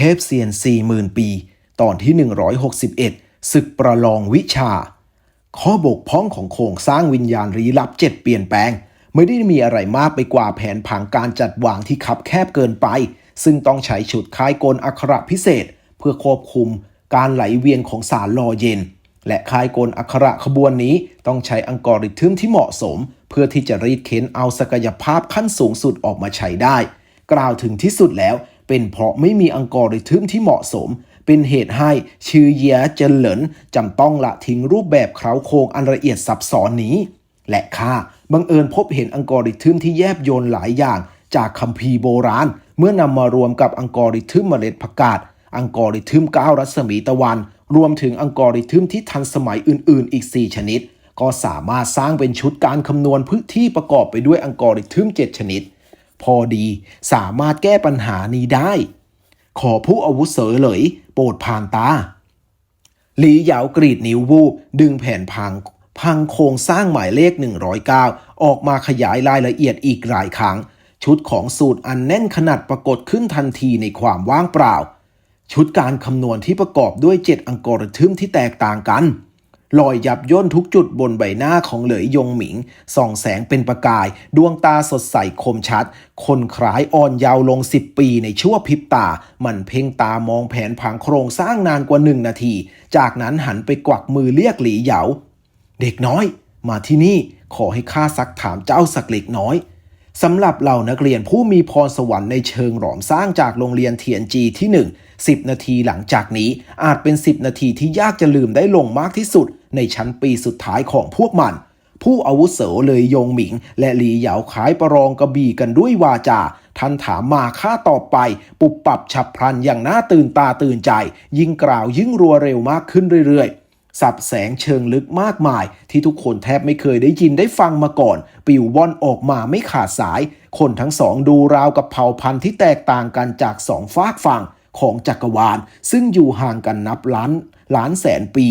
ทพเซียนสี่หมื่นปี ตอนที่ 161ศึกประลองวิชา ข้อบกพร่องของโครงสร้างวิญญาณรีลับเจ็ดเปลี่ยนแปลง ไม่ได้มีอะไรมากไปกว่าแผนผังการจัดวางที่คับแคบเกินไป ซึ่งต้องใช้ฉุดคล้ายกลอักขระพิเศษ เพื่อควบคุมการไหลเวียนของสารลอเย็น และคายกลอักขระขบวนนี้ต้องใช้อัลกอริทึมที่เหมาะสม เพื่อที่จะรีดเค้นเอาศักยภาพขั้นสูงสุดออกมาใช้ได้ กล่าวถึงที่สุดแล้ว เป็นเพราะไม่มีอัลกอริทึมที่เหมาะสม เป็นเหตุให้ชื่อเยียเจนเหลินจำต้องละทิ้งรูปแบบเคราโครงอันละเอียดซับซ้อนนี้ และข้าบังเอิญพบเห็นอัลกอริทึมที่แยบยลหลายอย่าง จากคัมภีร์โบราณ เมื่อนำมารวมกับอัลกอริทึมเมล็ดผักกาดอัลกอริทึมก้าวรัศมีตะวัน รวมถึงอัลกอริทึมที่ทันสมัยอื่น ๆ อีก 4 ชนิด ก็สามารถสร้างเป็นชุดการคำนวณพื้นที่ประกอบไปด้วยอัลกอริทึม 7 ชนิด พอดีสามารถแก้ปัญหานี้ได้ ขอผู้อาวุโสเลย โปรดผ่านตาหลีเหยาวกรีดนิ้ววูบดึงแผ่นพังพังโครงสร้างหมายเลข 109 ออกมาขยายรายละเอียดอีกหลายครั้ง ชุดของสูตรอันแน่นขนาดปรากฏขึ้นทันทีในความว่างเปล่า ชุดการคำนวณที่ประกอบด้วย 7 อัลกอริทึมที่แตกต่างกัน ลอยยับย่นทุกจุดบนใบหน้าของเหลยยงหมิง ส่องแสงเป็นประกาย ดวงตาสดใสคมชัด คนคล้ายอ่อนเยาว์ลง10ปีในชั่วพริบตา มันเพ่งตามองแผนผังโครงสร้างนานกว่าหนึ่งนาที จากนั้นหันไปกวักมือเรียกหลีเหยา เด็กน้อย มาที่นี่ขอให้ข้าซักถามเจ้าสักเล็กน้อยสำหรับเหล่านักเรียนผู้มีพรสวรรค์ในเชิงหลอมสร้างจากโรงเรียนเทียนจีที่ 1 10 นาทีหลังจากนี้อาจเป็น 10 นาทีที่ยากจะลืมได้ลงมากที่สุด ในชั้นปีสุดท้ายของพวกมัน ผู้อาวุโสเลยยงหมิง และหลีเหยาขายประรองกระบี่กันด้วยวาจาท่านถามมาค่าตอบไป ปุบปับฉับพลันอย่างน่าตื่นตาตื่นใจ ยิ่งกล่าวยิ่งรัวเร็วมากขึ้นเรื่อยๆ สับแสงเชิงลึกมากมาย ที่ทุกคนแทบไม่เคยได้ยินได้ฟังมาก่อน ปิวว่อนออกมาไม่ขาดสาย คนทั้งสองดูราวกับเผ่าพันธุ์ที่แตกต่างกันจากสองฝากฝั่งของจักรวาล ซึ่งอยู่ห่างกันนับล้านล้านแสนปี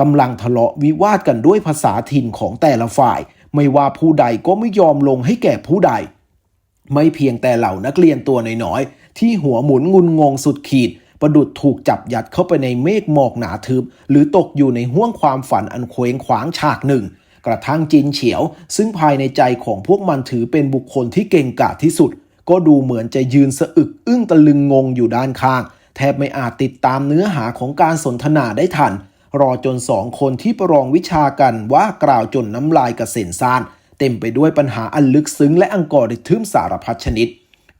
กำลังทะเลาะวิวาทกันด้วยภาษาถิ่นของแต่ละฝ่าย ไม่ว่าผู้ใดก็ไม่ยอมลงให้แก่ผู้ใด ไม่เพียงแต่เหล่านักเรียนตัวน้อยๆที่หัวหมุนงุนงงสุดขีด ประดุดถูกจับยัดเข้าไปในเมฆหมอกหนาทึบ หรือตกอยู่ในห้วงความฝันอันเคว้งคว้างฉากหนึ่ง กระทั่งจินเฉียว ซึ่งภายในใจของพวกมันถือเป็นบุคคลที่เก่งกาจที่สุด ก็ดูเหมือนจะยืนสะอึกอึ้งตะลึงงงอยู่ด้านข้าง แทบไม่อาจติดตามเนื้อหาของการสนทนาได้ทัน รอจนสองคนที่ประลองวิชากันว่ากล่าวจนน้ำลายกระเซ็นซ่าน เต็มไปด้วยปัญหาอันลึกซึ้งและอังกอริทึมสารพัดชนิด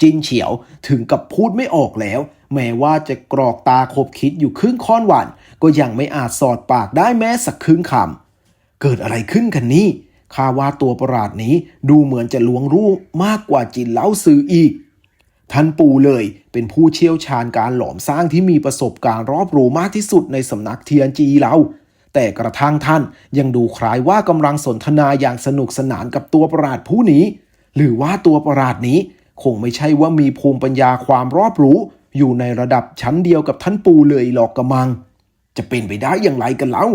จินเฉียวถึงกับพูดไม่ออกแล้ว แม้ว่าจะกรอกตาคบคิดอยู่ครึ่งค่อนวัน ก็ยังไม่อาจสอดปากได้แม้สักครึ่งคำเกิดอะไรขึ้นกันนี่ข้าว่าตัวประหลาดนี้ดูเหมือนจะลวงรู้มากกว่าจินเล้าซื้ออีก ท่านปู่เลยเป็นผู้เชี่ยวชาญการหลอมสร้างที่มีประสบการณ์รอบรู้มากที่สุดในสำนักเทียนจีเราแต่กระทั่งท่านยังดูคล้ายว่ากำลังสนทนาอย่างสนุกสนานกับตัวประหลาดผู้นี้ หรือว่าตัวประหลาดนี้ คงไม่ใช่ว่ามีภูมิปัญญาความรอบรู้ อยู่ในระดับชั้นเดียวกับท่านปูเลยหรอกกระมัง จะเป็นไปได้อย่างไรกันเล่า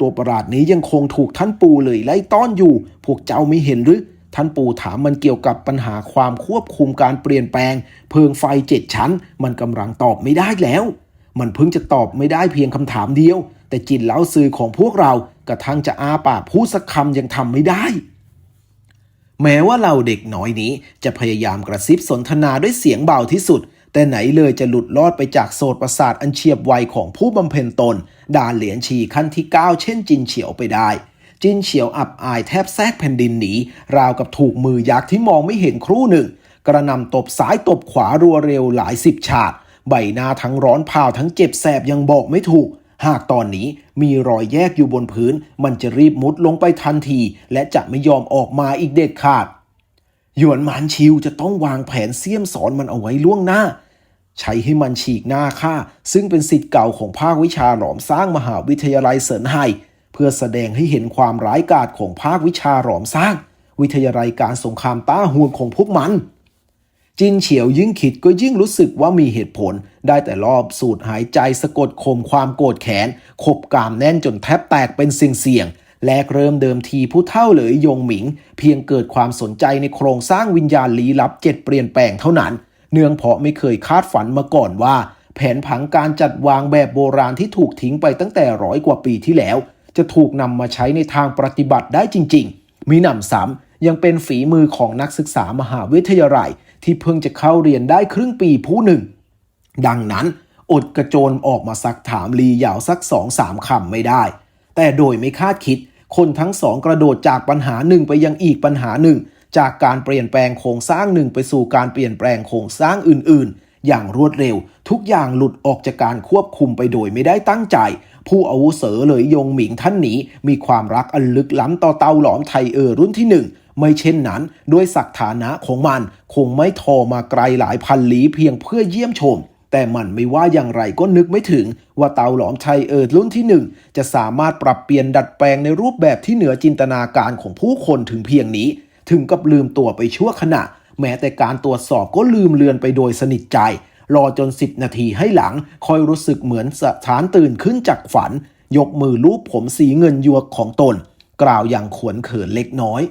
ตัวประหลาดนี้ยังคงถูกท่านปูเลยไล่ต้อนอยู่ พวกเจ้าไม่เห็นหรือ ท่านปู่ถามมันเกี่ยวกับปัญหาความควบคุมการเปลี่ยนแปลง เพิงไฟเจ็ดชั้น มันกำลังตอบไม่ได้แล้ว มันเพิ่งจะตอบไม่ได้เพียงคำถามเดียว แต่จิตเล้าซือของพวกเรากระทั่งจะอาปากพูดสักคำยังทำไม่ได้ แม้ว่าเราเด็กน้อยนี้จะพยายามกระซิบสนทนาด้วยเสียงเบาที่สุด แต่ไหนเลยจะหลุดลอดไปจากโสตประสาทอันเฉียบไวของผู้บำเพ็ญตนด่านเหรียญชีขั้นที่ 9 เช่นจินเฉียวไปได้ จินเฉียวอับอายแทบแทรกแผ่นดินหนี ราวกับถูกมือยักษ์ที่มองไม่เห็นครู่หนึ่ง กระนำตบซ้ายตบขวารัวเร็วหลายสิบฉาก ใบหน้าทั้งร้อนเผาทั้งเจ็บแสบยังบอกไม่ถูก หากตอนนี้มีรอยแยกอยู่บนพื้น มันจะรีบมุดลงไปทันที และจะไม่ยอมออกมาอีกเด็ดขาด หยวนหมานชิวจะต้องวางแผนเสี้ยมสอนมันเอาไว้ล่วงหน้าใช้ให้มันฉีกหน้าข้าซึ่งเป็นสิทธิ์เก่าของภาควิชาหลอมสร้างมหาวิทยาลัยเซินไฮ พื่อแสดงให้เห็นความร้ายกาจของภาควิชาหลอมสร้าง วิทยาลัยการสงครามต้าห่วงของพวกมัน จินเฉียวยิ่งคิดก็ยิ่งรู้สึกว่ามีเหตุผล ได้แต่รอบสูดหายใจสะกดข่มความโกรธแค้นขบกามแน่นจนแทบแตกเป็นสิ่งเสี่ยงๆแลกเริ่มเดิมทีผู้เท่าเหลยยงหมิง เพียงเกิดความสนใจในโครงสร้างวิญญาณลี้ลับเจ็ดเปลี่ยนแปลงเท่านั้น เนื่องเพราะไม่เคยคาดฝันมาก่อนว่า แผนผังการจัดวางแบบโบราณที่ถูกทิ้งไปตั้งแต่ร้อยกว่าปีที่แล้ว จะถูกนำมาใช้ในทางปฏิบัติได้จริง ๆ มีหนำซ้ำยังเป็นฝีมือของนักศึกษามหาวิทยาลัย ที่เพิ่งจะเข้าเรียนได้ครึ่งปีผู้หนึ่ง ดังนั้นอดกระโจนออกมาซักถามลียาวสักสองสามคำไม่ได้ แต่โดยไม่คาดคิด คนทั้งสองกระโดดจากปัญหาหนึ่งไปยังอีกปัญหาหนึ่ง จากการเปลี่ยนแปลงโครงสร้างหนึ่งไปสู่การเปลี่ยนแปลงโครงสร้างอื่นๆ อย่างรวดเร็ว ทุกอย่างหลุดออกจากการควบคุมไปโดยไม่ได้ตั้งใจ ผู้อาวุโสเลยยงหมิงท่านนี้ มีความรักอันลึกล้ำต่อเตาหลอมไทเออร์รุ่นที่หนึ่งไม่เช่นนั้น ด้วยศักฐานะของมัน คงไม่ทรมาไกลหลายพันลี้เพียงเพื่อเยี่ยมชม แต่มันไม่ว่าอย่างไรก็นึกไม่ถึง ว่าเตาหลอมไทเออร์รุ่นที่หนึ่งจะสามารถปรับเปลี่ยนดัดแปลงในรูปแบบที่เหนือจินตนาการของผู้คนถึงเพียงนี้ ถึงกับลืมตัวไปชั่วขณะ แม้แต่การตรวจสอบก็ลืมเลือนไปโดยสนิทใจ รอจน 10 นาทีให้หลังคอยรู้สึกเหมือนสถานตื่นขึ้นจากฝัน ยกมือลูบผมสีเงินยวกของตน กล่าวอย่างขวนเขินเล็กน้อย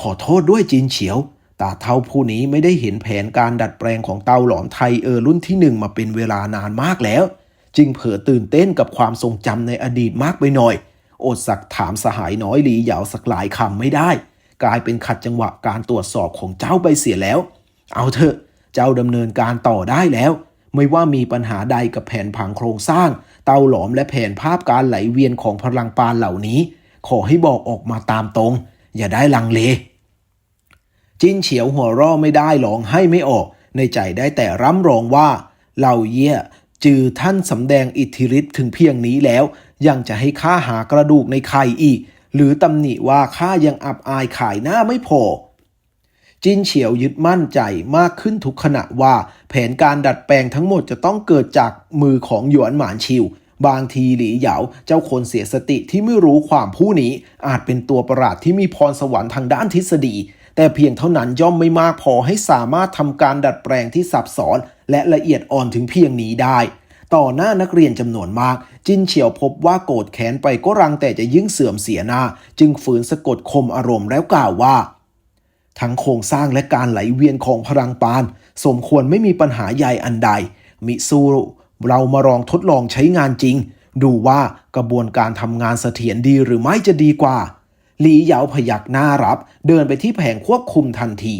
ขอโทษด้วยจีนเฉียวตาเท่าผู้นี้ไม่ได้เห็นแผนการดัดแปลงของเตาหลอมไทยเออรุ่นที่หนึ่งมาเป็นเวลานานมากแล้ว จึงเผลอตื่นเต้นกับความทรงจำในอดีตมากไปหน่อย อดสักถามสหายน้อยหลีเหยาวสักหลายคำไม่ได้ กลายเป็นขัดจังหวะการตรวจสอบของเจ้าไปเสียแล้ว เอาเถอะ เจ้าดำเนินการต่อได้แล้ว ไม่ว่ามีปัญหาใดกับแผนผังโครงสร้าง เตาหลอมและแผนภาพการไหลเวียนของพลังปานเหล่านี้ ขอให้บอกออกมาตามตรง อย่าได้ลังเล จิ้นเฉียวหัวร่อไม่ได้ร้องให้ไม่ออก ในใจได้แต่ร่ำร้องว่าเหล่าเย่จือท่านสำแดงอิทธิฤทธิ์ถึงเพียงนี้แล้ว ยังจะให้ข้าหากระดูกในไข่อีก หรือตำหนิว่าข้ายังอับอายขายหน้าไม่พอจินเฉียวยึดมั่นใจมากขึ้นทุกขณะว่า แผนการดัดแปลงทั้งหมดจะต้องเกิดจากมือของหยวนหมานชิว บางทีหลีเหยาเจ้าคนเสียสติที่ไม่รู้ความผู้นี้ อาจเป็นตัวประหลาดที่มีพรสวรรค์ทางด้านทฤษฎี แต่เพียงเท่านั้นย่อมไม่มากพอให้สามารถทำการดัดแปลงที่ซับซ้อน และละเอียดอ่อนถึงเพียงนี้ได้ ต่อหน้านักเรียนจำนวนมาก จินเฉียวพบว่าโกรธแค้นไปก็รังแต่จะยิ่งเสื่อมเสียหน้า จึงฝืนสะกดคมอารมณ์แล้วกล่าวว่า ทั้งโครงสร้างและการไหลเวียนของพลังปาน สมควรไม่มีปัญหาใหญ่อันใด มิซูรุเรามาลองทดลองใช้งานจริง ดูว่ากระบวนการทำงานเสถียรดีหรือไม่จะดีกว่า หลีเหยาพยักหน้ารับ เดินไปที่แผงควบคุมทันที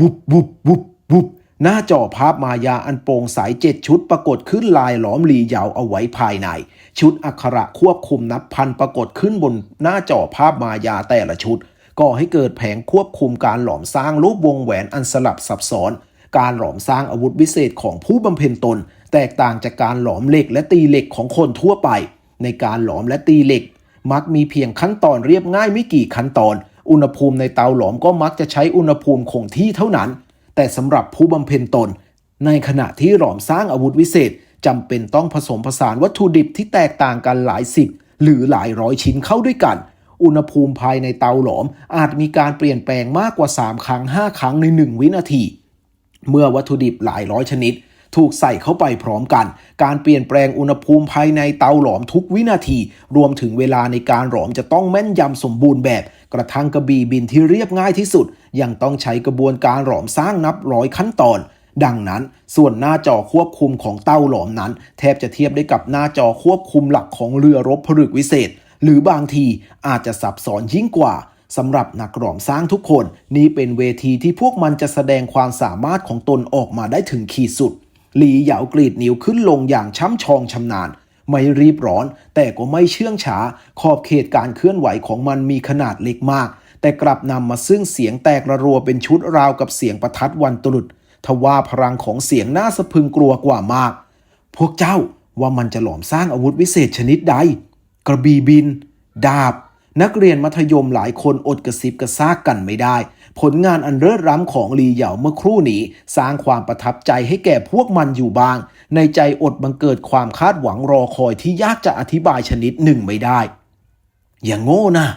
วุบวุบวุบวุบ หน้าจอภาพมายาอันโปร่งใสเจ็ดชุดปรากฏขึ้นลายหลอมหลีเหยาเอาไว้ภายใน ชุดอักขระควบคุมนับพันปรากฏขึ้นบนหน้าจอภาพมายาแต่ละชุดก่อให้เกิดแผงควบคุมการหลอมสร้างรูปวงแหวนอันสลับซับซ้อน การหลอมสร้างอาวุธวิเศษของผู้บำเพ็ญตน แตกต่างจากการหลอมเหล็กและตีเหล็กของคนทั่วไป ในการหลอมและตีเหล็ก มักมีเพียงขั้นตอนเรียบง่ายไม่กี่ขั้นตอน อุณหภูมิในเตาหลอมก็มักจะใช้อุณหภูมิคงที่เท่านั้น แต่สำหรับผู้บำเพ็ญตน ในขณะที่หลอมสร้างอาวุธวิเศษจำเป็นต้องผสมผสานวัตถุดิบที่แตกต่างกันหลายสิบ หรือหลายร้อยชิ้นเข้าด้วยกัน อุณหภูมิภายในเตาหลอมอาจมีการเปลี่ยนแปลงมากกว่า 3 ครั้ง 5 ครั้งใน 1 วินาที เมื่อวัตถุดิบหลายร้อยชนิด ถูกใส่เข้าไปพร้อมกัน การเปลี่ยนแปลงอุณหภูมิภายในเตาหลอมทุกวินาที รวมถึงเวลาในการหลอมจะต้องแม่นยำสมบูรณ์แบบ กระทั่งกระบี่บินที่เรียบง่ายที่สุด ยังต้องใช้กระบวนการหลอมสร้างนับร้อยขั้นตอนดังนั้นส่วนหน้าจอควบคุมของเต้าหลอมนั้น แทบจะเทียบได้กับหน้าจอควบคุมหลักของเรือรบผลึกวิเศษ หรือบางทีอาจจะซับซ้อนยิ่งกว่าสำหรับนักหลอมสร้างทุกคน นี่เป็นเวทีที่พวกมันจะแสดงความสามารถของตนออกมาได้ถึงขีดสุด หลีเหยากรีดนิ้วขึ้นลงอย่างช้ำชองชำนาญ ไม่รีบร้อน แต่ก็ไม่เชื่องช้า ขอบเขตการเคลื่อนไหวของมันมีขนาดเล็กมาก แต่กลับนำมาซึ่งเสียงแตกระรัวเป็นชุดราวกับเสียงประทัดวันตรุษทว่าพลังของเสียงน่าสะพึงกลัวกว่ามาก พวกเจ้าว่ามันจะหลอมสร้างอาวุธวิเศษชนิดใด กระบี่บิน ดาบ นักเรียนมัธยมหลายคนอดกระซิบกระซากกันไม่ได้ ผลงานอันเลิศล้ำของลีเหยาเมื่อครู่นี้ สร้างความประทับใจให้แก่พวกมันอยู่บ้าง ในใจอดบังเกิดความคาดหวังรอคอยที่ยากจะอธิบายชนิดหนึ่งไม่ได้ อย่างโง่นะ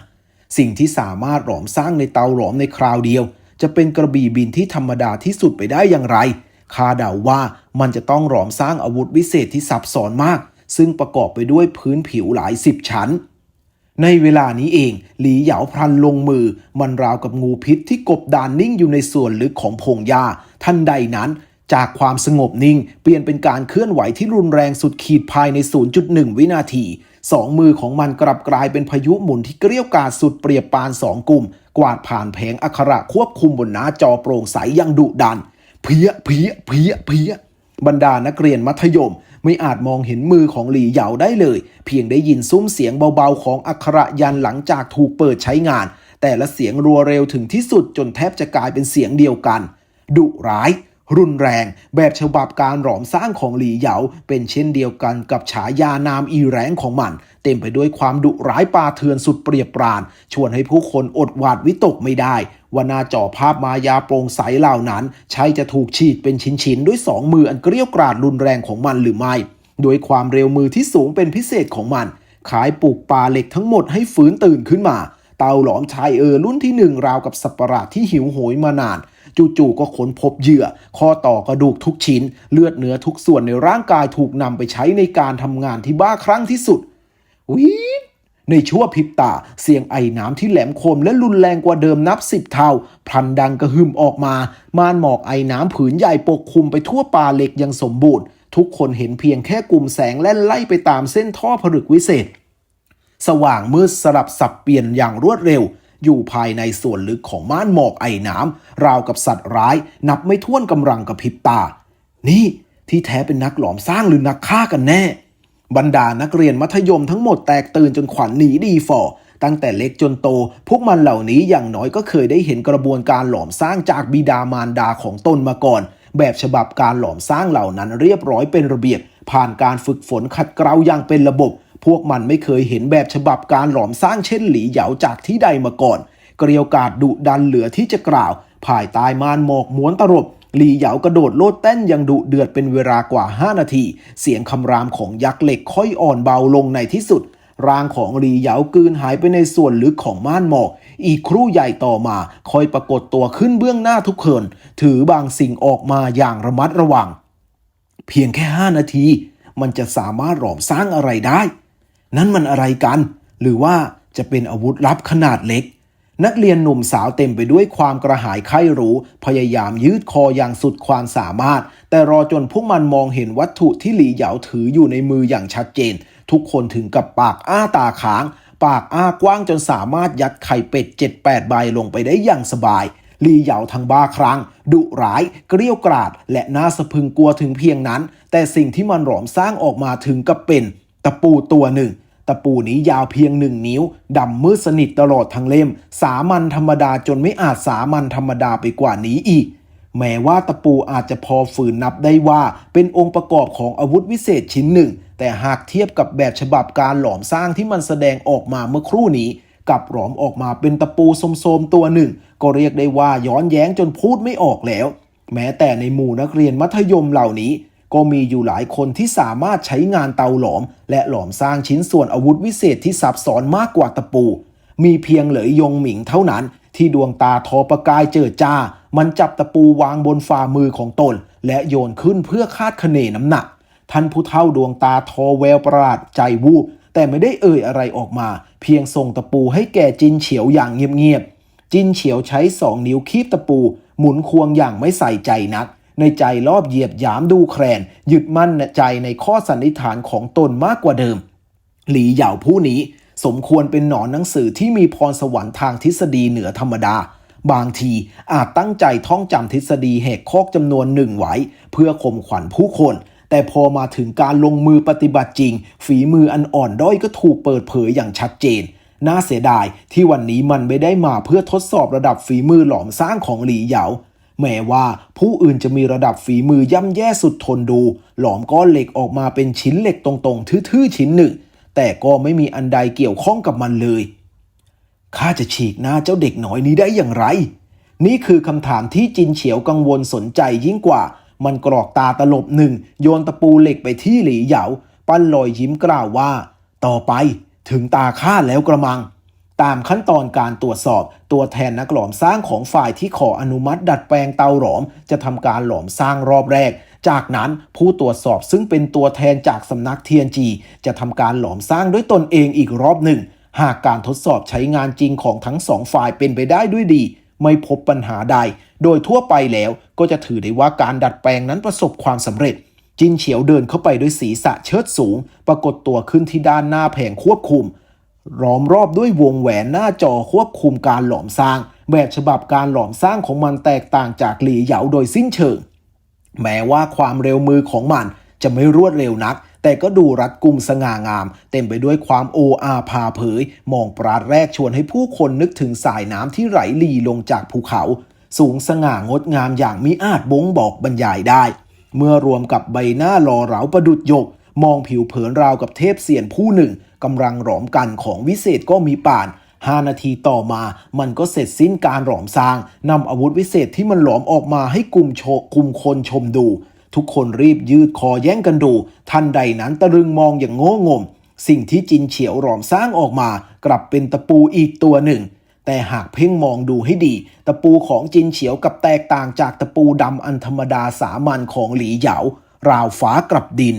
สิ่งที่สามารถหลอมสร้างในเตาหลอมในคราวเดียว จะเป็นกระบี่บินที่ธรรมดาที่สุดไปได้อย่างไรคาเดาว่ามันจะต้องหลอมสร้างอาวุธวิเศษที่ซับซ้อนมาก ซึ่งประกอบไปด้วยพื้นผิวหลายสิบชั้น ในเวลานี้เอง หลีเหยาพลันลงมือ มันราวกับงูพิษที่กบดานนิ่งอยู่ในส่วนลึกของพงหญ้าทันใดนั้นจากความสงบนิ่ง เปลี่ยนเป็นการเคลื่อนไหวที่รุนแรงสุดขีดภายใน 0.1 วินาที สองมือของมันกลับกลายเป็นพายุหมุนที่เกลี้ยวกาดสุดเปรียบปานสองกลุ่ม กวาดผ่านแผงอักขระควบคุมบนหน้าจอโปร่งใสอย่างดุดัน เพี้ยเพี้ยเพี้ยเพี้ยบรรดานักเรียนมัธยม ไม่อาจมองเห็นมือของหลี่เหยาได้เลย เพียงได้ยินซุ้มเสียงเบาๆของอัคระยันหลังจากถูกเปิดใช้งาน แต่ละเสียงรัวเร็วถึงที่สุดจนแทบจะกลายเป็นเสียงเดียวกัน ดุร้าย รุนแรง แบบฉบับการหลอมสร้างของหลี่เหยาเป็นเช่นเดียวกันกับฉายานามอีแรงของมัน เต็มไปด้วยความดุร้ายปาเถือนสุดเปรียบปราน ชวนให้ผู้คนอดหวาดวิตกไม่ได้ ว่าหน้าจอภาพมายาโปร่งใสเหล่านั้น ใช่จะถูกฉีกเป็นชิ้นๆ ด้วยสองมืออันเกลี้ยวกราดรุนแรงของมันหรือไม่โดยความเร็วมือที่สูงเป็นพิเศษของมัน ขายปลูกปลาเหล็กทั้งหมดให้ฟื้นตื่นขึ้นมาเตาหลอมชายเออรุ่นที่หนึ่งราวกับสัตว์ประหลาดที่หิวโหยมานาน จู่ๆก็ค้นพบเหยื่อ ข้อต่อกระดูกทุกชิ้น เลือดเนื้อทุกส่วนในร่างกายถูกนำไปใช้ในการทำงานที่บ้าคลั่งที่สุดวีดในชั่วพริบตา เสียงไอ้น้ำที่แหลมคมและรุนแรงกว่าเดิมนับสิบเท่าพลันดังกระหึ่มออกมา ม่านหมอกไอ้น้ำผืนใหญ่ปกคลุมไปทั่วป่าเหล็กอยังสมบูรณ์ ทุกคนเห็นเพียงแค่กลุ่มแสงแล่นไล่ไปตามเส้นท่อผลึกวิเศษ สว่างมืดสลับสับเปลี่ยนอย่างรวดเร็ว อยู่ภายในส่วนลึกของม่านหมอกไอ้น้ำราวกับสัตว์ร้าย นับไม่ถ้วนกำลังกระพริบตา นี่ที่แท้เป็นนักหลอมสร้างหรือนักฆ่ากันแน่ บรรดานักเรียนมัธยมทั้งหมดแตกตื่นจนขวัญหนีดีฟอตั้งแต่เล็กจนโต พวกมันเหล่านี้อย่างน้อยก็เคยได้เห็นกระบวนการหลอมสร้างจากบิดามารดาของตนมาก่อน แบบฉบับการหลอมสร้างเหล่านั้นเรียบร้อยเป็นระเบียบ ผ่านการฝึกฝนขัดเกลาอย่างเป็นระบบ พวกมันไม่เคยเห็นแบบฉบับการหลอมสร้างเช่นหลีเหยาจากที่ใดมาก่อน เกลียวกาดดุดันเหลือที่จะกล่าว ภายใต้มานหมอกม้วนตรบหลีเหยากระโดดโลดเต้นย่างดุเดือดเป็นเวลากว่า 5 นาที เสียงคำรามของยักษ์เหล็กค่อยอ่อนเบาลงในที่สุด ร่างของหลีเหยากลืนหายไปในส่วนลึกของม่านหมอก อีกครู่ใหญ่ต่อมาคอยปรากฏตัวขึ้นเบื้องหน้าทุกคน ถือบางสิ่งออกมาอย่างระมัดระวัง เพียงแค่ 5 นาที มันจะสามารถหลอมสร้างอะไรได้ นั่นมันอะไรกัน หรือว่าจะเป็นอาวุธลับขนาดเล็ก นักเรียนหนุ่มสาวเต็มไปด้วยความกระหายใคร่รู้ พยายามยืดคออย่างสุดความสามารถ แต่รอจนพวกมันมองเห็นวัตถุที่หลีเหยาถืออยู่ในมืออย่างชัดเจน ทุกคนถึงกับปากอ้าตาค้าง ปากอ้ากว้างจนสามารถยัดไข่เป็ด 7-8 ใบลงไปได้อย่างสบายหลีเหยาทั้งบ้าครั้ง ดุร้าย เกลี้ยวกราด และน่าสะพึงกลัวถึงเพียงนั้น แต่สิ่งที่มันหลอมสร้างออกมาถึงกับเป็นะปูตัวหนึ่ง ตะปูนี้ยาวเพียงหนึ่งนิ้ว ดำมืดสนิทตลอดทั้งเล่ม สามัญธรรมดาจนไม่อาจสามัญธรรมดาไปกว่านี้อีก แม้ว่าตะปูอาจจะพอฝืนนับได้ว่า เป็นองค์ประกอบของอาวุธวิเศษชิ้นหนึ่ง แต่หากเทียบกับแบบฉบับการหลอมสร้างที่มันแสดงออกมาเมื่อครู่นี้กับหลอมออกมาเป็นตะปูโสมๆตัวหนึ่ง ก็เรียกได้ว่าย้อนแย้งจนพูดไม่ออกแล้ว แม้แต่ในหมู่นักเรียนมัธยมเหล่านี้ ก็มีอยู่หลายคนที่สามารถใช้งานเตาหลอม และหลอมสร้างชิ้นส่วนอาวุธวิเศษที่ซับซ้อนมากกว่าตะปู มีเพียงเหลยยงหมิงเท่านั้น ที่ดวงตาทอประกายเจิดจ้า มันจับตะปูวางบนฝ่ามือของตน และโยนขึ้นเพื่อคาดคะเนน้ำหนัก ท่านผู้เฒ่าดวงตาทอแววประหลาดใจวูบแต่ไม่ได้เอ่ยอะไรออกมา เพียงส่งตะปูให้แก่จินเฉียวอย่างเงียบๆจินเฉียวใช้สองนิ้วคีบตะปู หมุนควงอย่างไม่ใส่ใจนัก ในใจรอบเหยียบหยามดูแคลนยึดมั่นใจในข้อสันนิษฐานของตนมากกว่าเดิม หลีเหยาผู้นี้สมควรเป็นหนอนหนังสือที่มีพรสวรรค์ทางทฤษฎีเหนือธรรมดา บางทีอาจตั้งใจท่องจำทฤษฎีแหกคอกจำนวนหนึ่งไว้ เพื่อข่มขวัญผู้คน แต่พอมาถึงการลงมือปฏิบัติจริง ฝีมืออันอ่อนด้อยก็ถูกเปิดเผยอย่างชัดเจน น่าเสียดายที่วันนี้มันไม่ได้มาเพื่อทดสอบระดับฝีมือหลอมสร้างของหลีเหยา แม้ว่าผู้อื่นจะมีระดับฝีมือย่ำแย่สุดทนดู หลอมก้อนเหล็กออกมาเป็นชิ้นเหล็กตรงๆ ทื่อๆ ชิ้นหนึ่ง แต่ก็ไม่มีอันใดเกี่ยวข้องกับมันเลยข้าจะฉีกหน้าเจ้าเด็กน้อยนี้ได้อย่างไร นี่คือคำถามที่จินเฉียวกังวลสนใจยิ่งกว่า มันกรอกตาตลบหนึ่ง โยนตะปูเหล็กไปที่หลีเหยา ปั้นลอยยิ้มกล่าวว่า ต่อไปถึงตาข้าแล้วกระมัง ตามขั้นตอนการตรวจสอบ ตัวแทนนักหลอมสร้างของฝ่ายที่ขออนุมัติ ดัดแปลงเตาหลอม จะทำการหลอมสร้างรอบแรก จากนั้นผู้ตรวจสอบซึ่งเป็นตัวแทนจากสำนักเทียนจีจะทำการหลอมสร้างด้วยตนเองอีกรอบหนึ่ง หากการทดสอบใช้งานจริงของทั้งสองฝ่ายเป็นไปได้ด้วยดี ไม่พบปัญหาใด โดยทั่วไปแล้วก็จะถือได้ว่าการดัดแปลงนั้นประสบความสำเร็จจินเฉียวเดินเข้าไปด้วยศีรษะเชิดสูง ปรากฏตัวขึ้นที่ด้านหน้าแผงควบคุม ล้อมรอบด้วยวงแหวนหน้าจอควบคุมการหลอมสร้าง แบบฉบับการหลอมสร้างของมันแตกต่างจากหลีเหยาโดยสิ้นเชิง แม้ว่าความเร็วมือของมันจะไม่รวดเร็วนัก แต่ก็ดูรัดกุมสง่างาม เต็มไปด้วยความโออาพาเผย มองปราดแรกชวนให้ผู้คนนึกถึงสายน้ำที่ไหลหลีลงจากภูเขา สูงสง่างดงามอย่างมิอาจบ่งบอกบรรยายได้ เมื่อรวมกับใบหน้าหล่อเหลาประดุดหยก มองผิวเผินราวกับเทพเสียนผู้หนึ่งกำลังหลอมกันของวิเศษก็มีป่าน5นาทีต่อมามันก็เสร็จสิ้นการหลอมสร้างนำอาวุธวิเศษที่มันหลอมออกมาให้กลุ่มโชกลุ่มคนชมดู ทุกคนรีบยืดคอแย่งกันดู ทันใดนั้นตะลึงมองอย่างโง่งม สิ่งที่จินเฉียวหลอมสร้างออกมา กลับเป็นตะปูอีกตัวหนึ่ง แต่หากเพ่งมองดูให้ดี ตะปูของจินเฉียวกับแตกต่างจากตะปูดำอันธรรมดาสามัญของหลีเหยาราวฟ้ากับดิน